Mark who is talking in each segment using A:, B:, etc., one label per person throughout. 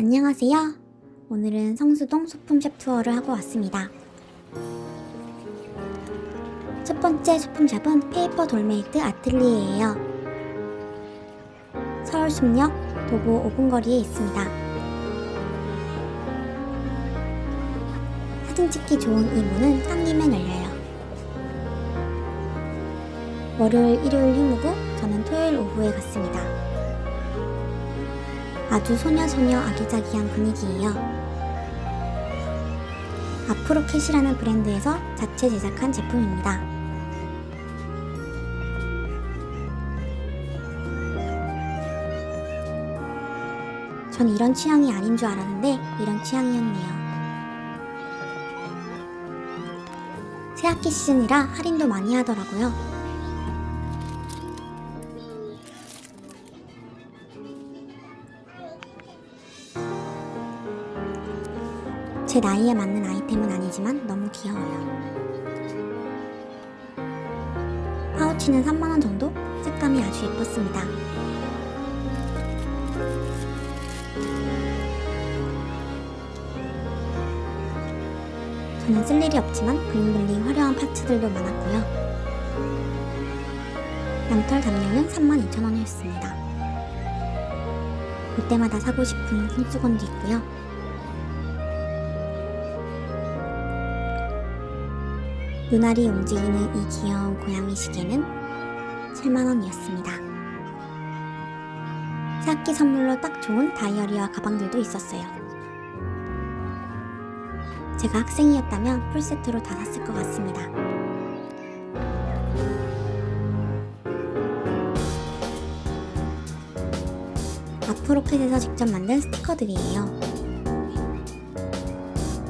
A: 안녕하세요. 오늘은 성수동 소품샵 투어를 하고 왔습니다. 첫 번째 소품샵은 페이퍼 돌메이트 아틀리에예요. 서울 숲역 도보 5분 거리에 있습니다. 사진 찍기 좋은 이 문은 탕림에 열려요. 월요일, 일요일 휴무고 저는 토요일 오후에 갔습니다. 아주 소녀소녀 아기자기한 분위기예요. 아프로캣이라는 브랜드에서 자체 제작한 제품입니다. 전 이런 취향이 아닌 줄 알았는데 이런 취향이었네요. 새학기 시즌이라 할인도 많이 하더라고요. 제 나이에 맞는 아이템은 아니지만 너무 귀여워요. 파우치는 3만원 정도? 색감이 아주 예뻤습니다. 저는 쓸 일이 없지만 블링블링 화려한 파츠들도 많았고요. 양털 담요는 32,000원이었습니다. 볼 때마다 사고 싶은 손수건도 있고요. 눈알이 움직이는 이 귀여운 고양이 시계는 7만원이었습니다. 새학기 선물로 딱 좋은 다이어리와 가방들도 있었어요. 제가 학생이었다면 풀세트로 다 샀을 것 같습니다. 아프로켓에서 직접 만든 스티커들이에요.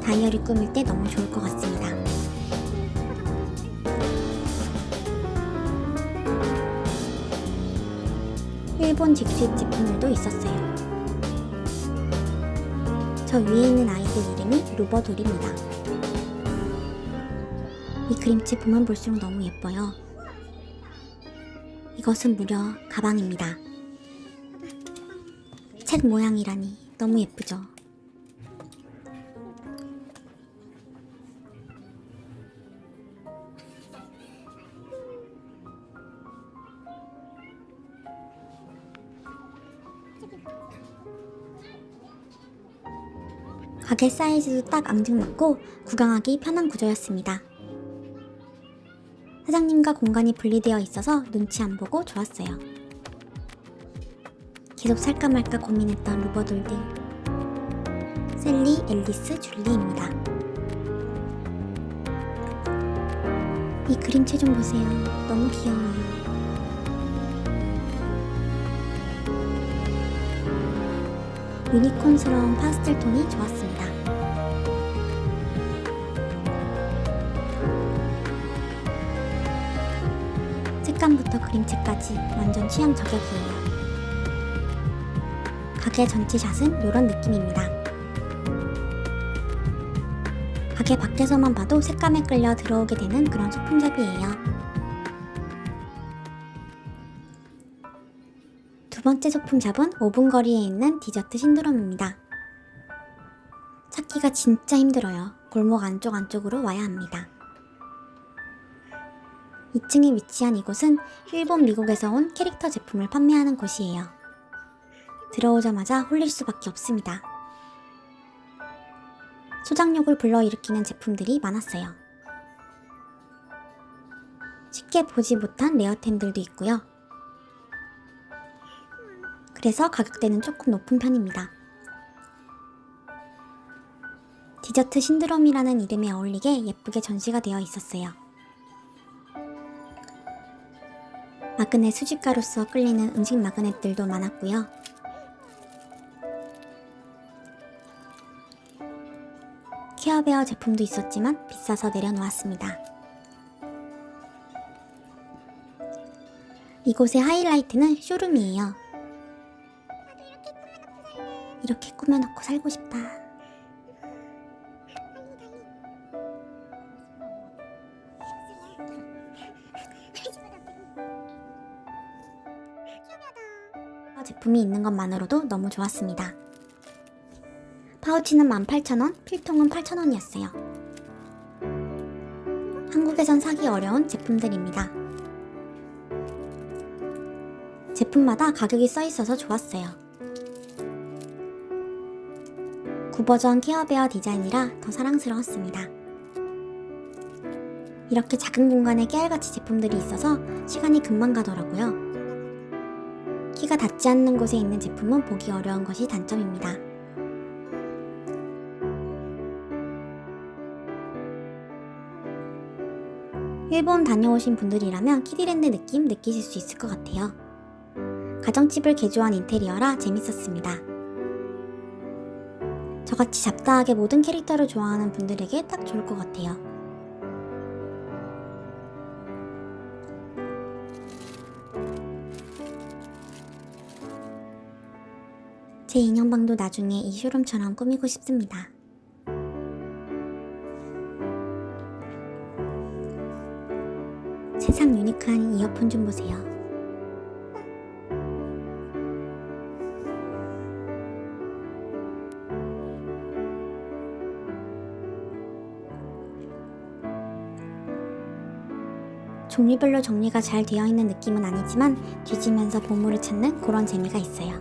A: 다이어리 꾸밀 때 너무 좋을 것 같습니다. 일본 직수입 제품들도 있었어요. 저 위에 있는 아이들 이름이 루버돌입니다. 이 그림체 보면 볼수록 너무 예뻐요. 이것은 무려 가방입니다. 책 모양이라니 너무 예쁘죠? 가게 사이즈도 딱 앙증맞고 구경하기 편한 구조였습니다. 사장님과 공간이 분리되어 있어서 눈치 안 보고 좋았어요. 계속 살까 말까 고민했던 루버돌들. 셀리, 앨리스, 줄리입니다. 이 그림체 좀 보세요. 너무 귀여워요. 유니콘스러운 파스텔 톤이 좋았습니다. 색감부터 그림체까지 완전 취향 저격이에요. 가게 전체 샷은 이런 느낌입니다. 가게 밖에서만 봐도 색감에 끌려 들어오게 되는 그런 소품샵이에요. 번째 소품샵은 5분 거리에 있는 디저트 신드롬입니다. 찾기가 진짜 힘들어요. 골목 안쪽 안쪽으로 와야 합니다. 2층에 위치한 이곳은 일본, 미국에서 온 캐릭터 제품을 판매하는 곳이에요. 들어오자마자 홀릴 수밖에 없습니다. 소장욕을 불러일으키는 제품들이 많았어요. 쉽게 보지 못한 레어템들도 있고요. 그래서 가격대는 조금 높은 편입니다. 디저트 신드롬이라는 이름에 어울리게 예쁘게 전시가 되어 있었어요. 마그넷 수집가로서 끌리는 음식 마그넷들도 많았고요. 케어베어 제품도 있었지만 비싸서 내려놓았습니다. 이곳의 하이라이트는 쇼룸이에요. 꾸며놓고 살고 싶다. 제품이 있는 것만으로도 너무 좋았습니다. 파우치는 18,000원, 필통은 8,000원이었어요. 한국에선 사기 어려운 제품들입니다. 제품마다 가격이 써 있어서 좋았어요. 구버전 케어베어 디자인이라 더 사랑스러웠습니다. 이렇게 작은 공간에 깨알같이 제품들이 있어서 시간이 금방 가더라고요. 키가 닿지 않는 곳에 있는 제품은 보기 어려운 것이 단점입니다. 일본 다녀오신 분들이라면 키디랜드 느낌 느끼실 수 있을 것 같아요. 가정집을 개조한 인테리어라 재밌었습니다. 저같이 잡다하게 모든 캐릭터를 좋아하는 분들에게 딱 좋을 것 같아요. 제 인형방도 나중에 이 쇼룸처럼 꾸미고 싶습니다. 세상 유니크한 이어폰 좀 보세요. 종류별로 정리가 잘 되어 있는 느낌은 아니지만 뒤지면서 보물을 찾는 그런 재미가 있어요.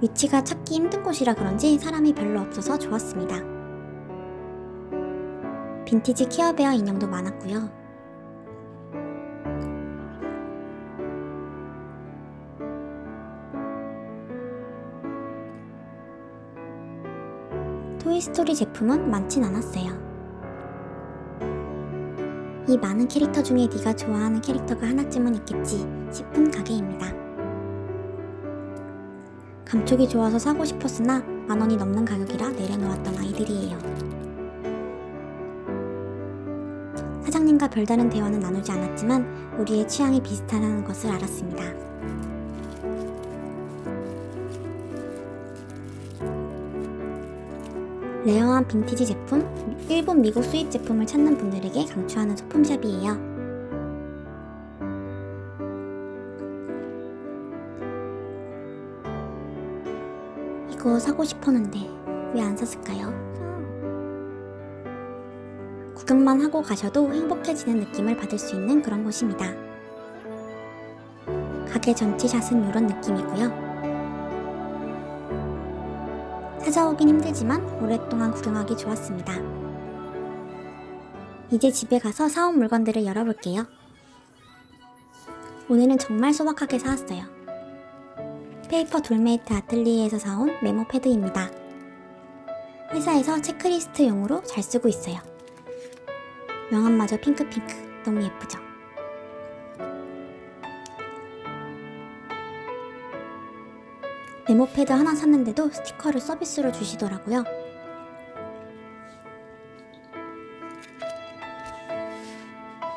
A: 위치가 찾기 힘든 곳이라 그런지 사람이 별로 없어서 좋았습니다. 빈티지 케어베어 인형도 많았고요. 토이스토리 제품은 많진 않았어요. 이 많은 캐릭터 중에 네가 좋아하는 캐릭터가 하나쯤은 있겠지 싶은 가게입니다. 감촉이 좋아서 사고 싶었으나 만 원이 넘는 가격이라 내려놓았던 아이들이에요. 사장님과 별다른 대화는 나누지 않았지만 우리의 취향이 비슷하다는 것을 알았습니다. 레어한 빈티지 제품, 일본 미국 수입 제품을 찾는 분들에게 강추하는 소품샵이에요. 이거 사고 싶었는데 왜 안 샀을까요? 구경만 하고 가셔도 행복해지는 느낌을 받을 수 있는 그런 곳입니다. 가게 전체 샷은 이런 느낌이고요. 찾아오긴 힘들지만 오랫동안 구경하기 좋았습니다. 이제 집에 가서 사온 물건들을 열어볼게요. 오늘은 정말 소박하게 사왔어요. 페이퍼 돌메이트 아틀리에에서 사온 메모 패드입니다. 회사에서 체크리스트용으로 잘 쓰고 있어요. 명암마저 핑크핑크 너무 예쁘죠? 메모패드 하나 샀는데도 스티커를 서비스로 주시더라고요.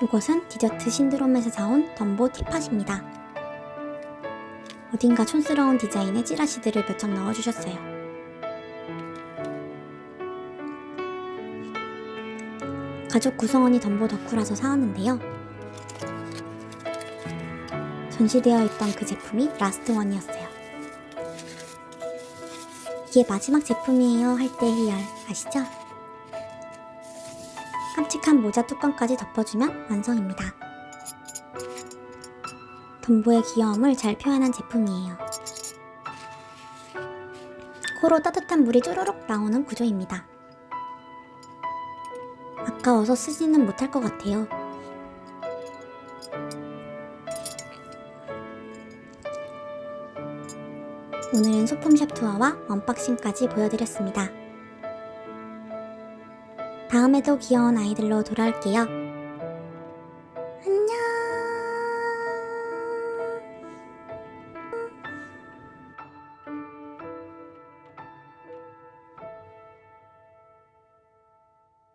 A: 이것은 디저트 신드롬에서 사온 덤보 티팟입니다. 어딘가 촌스러운 디자인의 찌라시들을 몇 장 넣어주셨어요. 가족 구성원이 덤보 덕후라서 사왔는데요. 전시되어 있던 그 제품이 라스트 원이었어요. 이게 마지막 제품이에요 할 때의 열 아시죠? 깜찍한 모자 뚜껑까지 덮어주면 완성입니다. 덤보의 귀여움을 잘 표현한 제품이에요. 코로 따뜻한 물이 쪼르륵 나오는 구조입니다. 아까워서 쓰지는 못할 것 같아요. 오늘은 소품샵 투어와 언박싱까지 보여드렸습니다. 다음에도 귀여운 아이들로 돌아올게요.